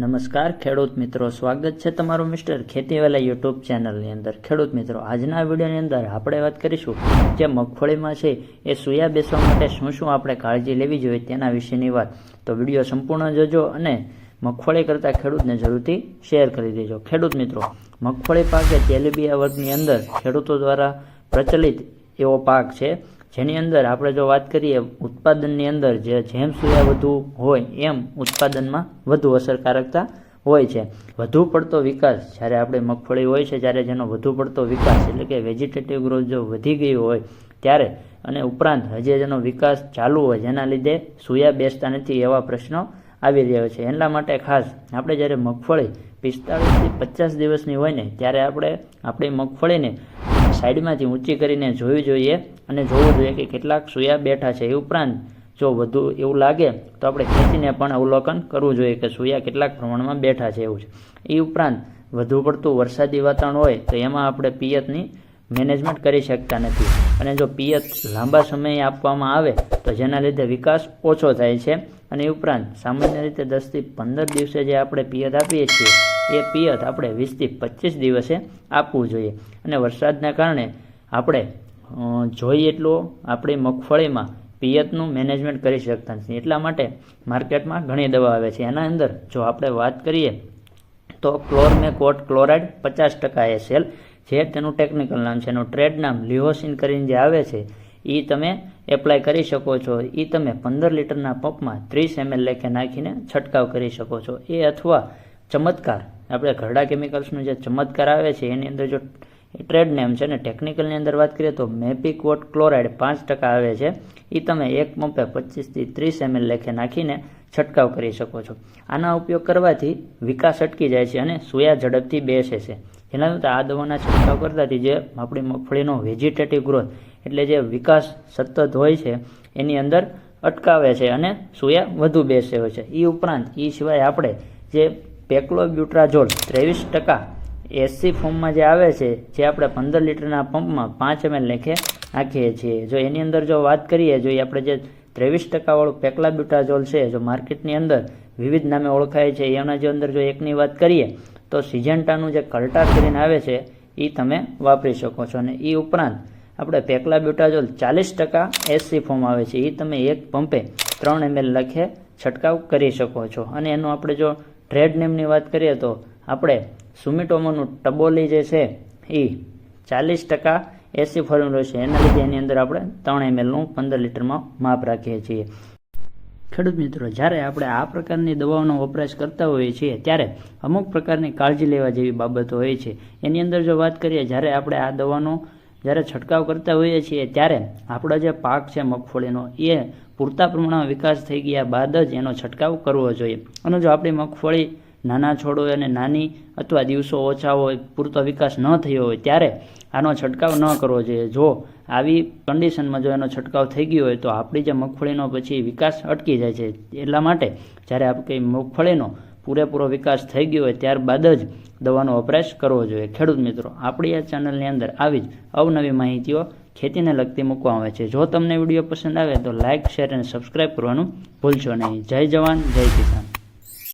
નમસ્કાર, ખેડૂત મિત્રો. સ્વાગત છે તમારું મિસ્ટર ખેતીવાલા યુટ્યુબ ચેનલની અંદર. ખેડૂત મિત્રો, આજના વિડીયોની અંદર આપણે વાત કરીશું જે મગફળીમાં છે એ સૂયા બેસવા માટે શું શું આપણે કાળજી લેવી જોઈએ તેના વિશેની વાત. તો વીડિયો સંપૂર્ણ જોજો અને મગફળી કરતા ખેડૂતને જરૂરથી શેર કરી દેજો. ખેડૂત મિત્રો, મગફળી પાકે તેલીબિયા વર્ગની અંદર ખેડૂતો દ્વારા પ્રચલિત એવો પાક છે જેની અંદર આપણે જો વાત કરીએ, ઉત્પાદનની અંદર જે જેમ સૂયા વધુ હોય, એમ ઉત્પાદનમાં વધુ અસરકારકતા હોય છે. વધુ પડતો વિકાસ, જ્યારે આપણે મગફળી હોય છે, જ્યારે જેનો વધુ પડતો વિકાસ, એટલે કે વેજીટેટિવ ગ્રોથ જો વધી ગયો હોય, ત્યારે અને ઉપરાંત હજી જેનો વિકાસ ચાલુ હોય, જેના લીધે સૂયા બેસતા નથી એવા પ્રશ્નો આવી રહ્યો છે. એટલા માટે ખાસ આપણે જ્યારે મગફળી પિસ્તાળીસથી પચાસ દિવસની હોય ને, ત્યારે આપણે આપણી મગફળીને સાઈડમાંથી ઊંચી કરીને જોવી જોઈએ અને જોવું જોઈએ કે કેટલાક સૂયા બેઠા છે. એ ઉપરાંત જો વધુ એવું લાગે, તો આપણે ખેંચીને પણ અવલોકન કરવું જોઈએ કે સૂયા કેટલાક પ્રમાણમાં બેઠા છે એવું છે. એ ઉપરાંત વધુ પડતું વરસાદી વાતાવરણ હોય, તો એમાં આપણે પિયતની મેનેજમેન્ટ કરી શકતા નથી. અને જો પિયત લાંબા સમયે આપવામાં આવે, તો જેના લીધે વિકાસ ઓછો થાય છે. અને એ ઉપરાંત સામાન્ય રીતે દસથી પંદર દિવસે જે આપણે પિયત આપીએ છીએ એ પિયત આપણે વીસથી પચીસ દિવસે આપવું જોઈએ. અને વરસાદના કારણે આપણે જોઈએ એટલું આપણી મગફળીમાં પિયતનું મેનેજમેન્ટ કરી શકતા નથી. એટલા માટે માર્કેટમાં ઘણી દવા આવે છે. એના અંદર જો આપણે વાત કરીએ, તો ક્લોરમેકોટ ક્લોરાઇડ પચાસ ટકા એસેલ જે તેનું ટેકનિકલ નામ છે. એનું ટ્રેડ નામ લિહોસિન કરીને જે આવે છે એ તમે એપ્લાય કરી શકો છો. એ તમે પંદર લીટરના પંપમાં ત્રીસ એમએલ લેખે નાખીને છંટકાવ કરી શકો છો. એ અથવા ચમત્કાર આપણે ઘરડા કેમિકલ્સનો જે ચમત્કાર આવે છે, એની અંદર જો ટ્રેડ નેમ છે અને ટેકનિકલની અંદર વાત કરીએ તો મેપિકોટ ક્લોરાઇડ પાંચ ટકા આવે છે. એ તમે એક પંપે પચીસથી ત્રીસ એમએલ લેખે નાખીને છંટકાવ કરી શકો છો. આના ઉપયોગ કરવાથી વિકાસ અટકી જાય છે અને સોયા ઝડપથી બેસે છે. જેના લીધે આ દવાના છંટકાવ કરતાંથી જે આપણી મગફળીનો વેજીટેટિવ ગ્રોથ એટલે જે વિકાસ સતત હોય છે, એની અંદર અટકાવે છે અને સોયા વધુ બેસે હોય છે. એ ઉપરાંત એ સિવાય આપણે જે પેક્લોબ્યુટ્રાઝોલ ત્રેવીસ ટકા એસી ફોર્મમાં જે આવે છે, જે આપણે પંદર લીટરના પંપમાં પાંચ એમએલ લેખે નાખીએ છીએ. જો એની અંદર જો વાત કરીએ, જો એ આપણે જે ત્રેવીસ ટકાવાળું પેક્લાબ્યુટાઝોલ છે, જો માર્કેટની અંદર વિવિધ નામે ઓળખાય છે, એના જે અંદર જો એકની વાત કરીએ, તો સિજન્ટાનું જે કલ્ટાર કરીને આવે છે એ તમે વાપરી શકો છો. અને એ ઉપરાંત આપણે પેક્લાબ્યુટાઝોલ ચાલીસ ટકા એસી ફોર્મ આવે છે એ તમે એક પંપે ત્રણ એમએલ લખે છંટકાવ કરી શકો છો. અને એનું આપણે જો ટ્રેડ નેમની વાત કરીએ તો આપણે સુમિટોમોનું ટબોલી જે છે એ ચાલીસ ટકા એસી ફોર્મ્યુલો છે. એના લીધે એની અંદર આપણે ત્રણ એમએલનું પંદર લીટરમાં માપ રાખીએ છીએ. ખેડૂત મિત્રો, જ્યારે આપણે આ પ્રકારની દવાઓનો વપરાશ કરતા હોઈએ છીએ, ત્યારે અમુક પ્રકારની કાળજી લેવા જેવી બાબતો હોય છે. એની અંદર જો વાત કરીએ, જ્યારે આપણે આ દવાનો જ્યારે છંટકાવ કરતા હોઈએ છીએ ત્યારે આપણો જે પાક છે મગફળીનો, એ પૂરતા પ્રમાણમાં વિકાસ થઈ ગયા બાદ જ એનો છંટકાવ કરવો જોઈએ. અને જો આપણી મગફળી નાના છોડ હોય અને નાની અથવા દિવસો ઓછા હોય, પૂરતો વિકાસ ન થયો હોય, ત્યારે આનો છંટકાવ ન કરવો જોઈએ. જો આવી કન્ડિશનમાં જો એનો છંટકાવ થઈ ગયો હોય, તો આપણી જે મગફળીનો પછી વિકાસ અટકી જાય છે. એટલા માટે જ્યારે આપણી મગફળીનો પૂરેપૂરો વિકાસ થઈ ગયો હોય ત્યારબાદ જ દવાનો વપરાશ કરવો જોઈએ. ખેડૂત મિત્રો, આપણી આ ચેનલની અંદર આવી જ અવનવી માહિતીઓ ખેતીને લગતી મૂકવામાં આવે છે. જો તમને વીડિયો પસંદ આવે તો લાઇક શેર અને સબસ્ક્રાઇબ કરવાનું ભૂલશો નહીં. જય જવાન, જય કિસાન.